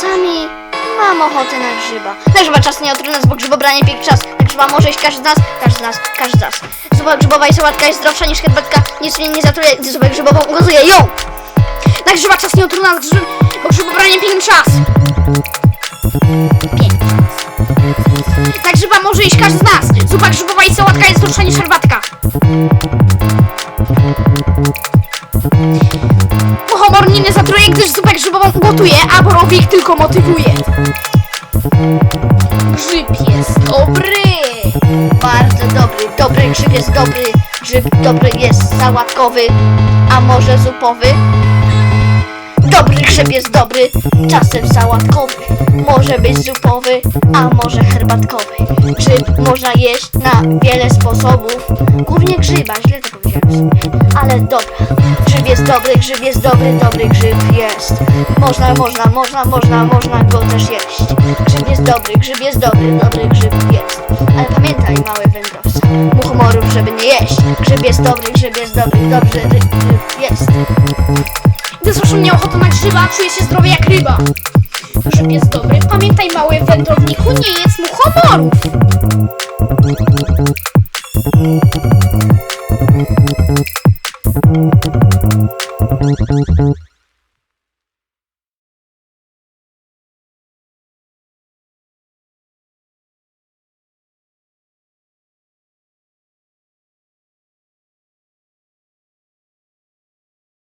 czasami mam ochotę na grzyba. Na grzyba czas nie otruł nas, bo grzybobranie pięk czas. Na grzyba może iść każdy z nas, każdy z nas, każdy z nas. Zupa grzybowa i sałatka jest zdrowsza niż herbatka. Nic mnie nie zatruje, gdy zupę grzybową ugotuję ją. Na grzyba czas nie grzyb, bo grzybobranie pięk czas. Na grzyba może iść każdy z nas. Zupa grzybowa i sałatka jest zdrowsza niż herbatka. Nie zatruje, gdyż zupę grzybową ugotuje, a borowik tylko motywuje. Grzyb jest dobry. Bardzo dobry. Dobry grzyb jest dobry. Grzyb dobry jest sałatkowy, a może zupowy. Dobry grzyb jest dobry, czasem sałatkowy. Może być zupowy, a może herbatkowy. Grzyb można jeść na wiele sposobów. Głównie grzyba, źle to powiedziałem. Ale dobra. Grzyb jest dobry, grzyb jest dobry, dobry grzyb jest. Można, można, można, można, można go też jeść. Grzyb jest dobry, grzyb jest dobry, dobry grzyb jest. Ale pamiętaj, mały wędrowca, muchomorów, żeby nie jeść. Grzyb jest dobry, grzyb jest dobry, dobrze grzyb jest. Gdy słyszę mnie ochotę na grzyba, czuję się zdrowy jak ryba. Grzyb jest dobry, pamiętaj mały wędrowniku, nie jest mu homoru. Thank